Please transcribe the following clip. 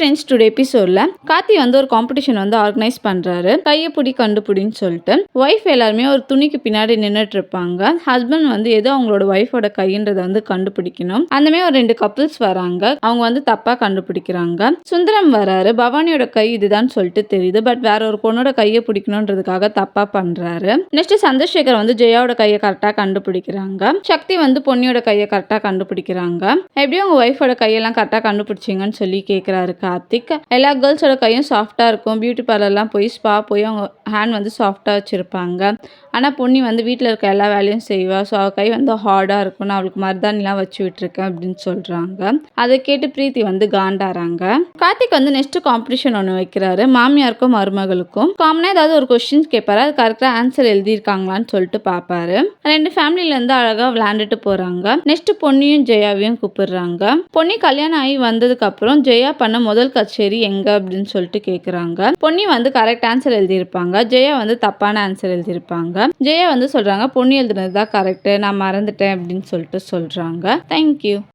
Friends today எபிசோடில் கார்த்தி வந்து ஒரு காம்படிஷன் வந்து ஆர்கனைஸ் பண்ணுறாரு கையை பிடி கண்டுபிடின்னு சொல்லிட்டு. ஒய்ஃப் எல்லாருமே ஒரு துணிக்கு பின்னாடி நின்றுட்டு இருப்பாங்க. ஹஸ்பண்ட் வந்து எதோ அவங்களோட ஒய்ஃபோட கைன்றதை வந்து கண்டுபிடிக்கணும். அந்த ஒரு ரெண்டு கப்புள்ஸ் வராங்க. அவங்க வந்து தப்பாக கண்டுபிடிக்கிறாங்க. சுந்தரம் வராரு. பவானியோட கை இதுதான் சொல்லிட்டு தெரியுது. பட் வேற ஒரு பொண்ணோட கையை பிடிக்கணுன்றதுக்காக தப்பாக பண்ணுறாரு நெக்ஸ்ட் சந்திரசேகர் வந்து ஜெயாவோட கையை கரெக்டாக கண்டுபிடிக்கிறாங்க. சக்தி வந்து பொன்னியோட கையை கரெக்டாக கண்டுபிடிக்கிறாங்க. எப்படியும் உங்கள் ஒய்ஃபோட கையெல்லாம் கரெக்டாக கண்டுபிடிச்சிங்கன்னு சொல்லி கேட்குறாரு கார்த்திக் எல்லா கேர்ள்ஸோட கையும் சாஃப்டாக இருக்கும். பியூட்டி பார்லர்லாம் போய் ஸ்பா போய் அவங்க ஹேண்ட் வந்து சாஃப்டாக வச்சுருப்பாங்க. ஆனால் பொன்னி வந்து வீட்டில் இருக்க எல்லா வேலையும் செய்வாள் ஸோ அவள் கை வந்து ஹார்டாக இருக்கும் நான் அவளுக்கு மருதாணிலாம் வச்சு விட்டுருக்கேன் அப்படின்னு சொல்கிறாங்க அதை கேட்டு பிரீத்தி வந்து காண்டாராங்க கார்த்திக் வந்து நெக்ஸ்ட் காம்படிஷன் ஒன்று வைக்கிறாரு. மாமியாருக்கும் மருமகளுக்கும். காமனாக ஏதாவது ஒரு கொஸ்டின்ஸ் கேட்பாரு. அது கரெக்டாக ஆன்சர் எழுதியிருக்காங்களான்னு சொல்லிட்டு பார்ப்பாரு ரெண்டு ஃபேமிலியிலேருந்து அழகாக விளையாண்டுட்டு போகிறாங்க நெக்ஸ்ட் பொன்னியும் ஜெயாவையும் கூப்பிடுறாங்க. பொன்னி கல்யாணம் ஆகி வந்ததுக்கப்புறம் ஜெயா பண்ண முதல் கச்சேரி எங்க அப்படின்னு சொல்லிட்டு கேக்குறாங்க. பொன்னி வந்து கரெக்ட் ஆன்சர் எழுதியிருப்பாங்க. ஜெயா வந்து தப்பான ஆன்சர் எழுதியிருப்பாங்க. ஜெயா வந்து சொல்றாங்க பொன்னி எழுதுனது தான் கரெக்ட் நான் மறந்துட்டேன் அப்படின்னு சொல்லிட்டு சொல்றாங்க. தேங்க்யூ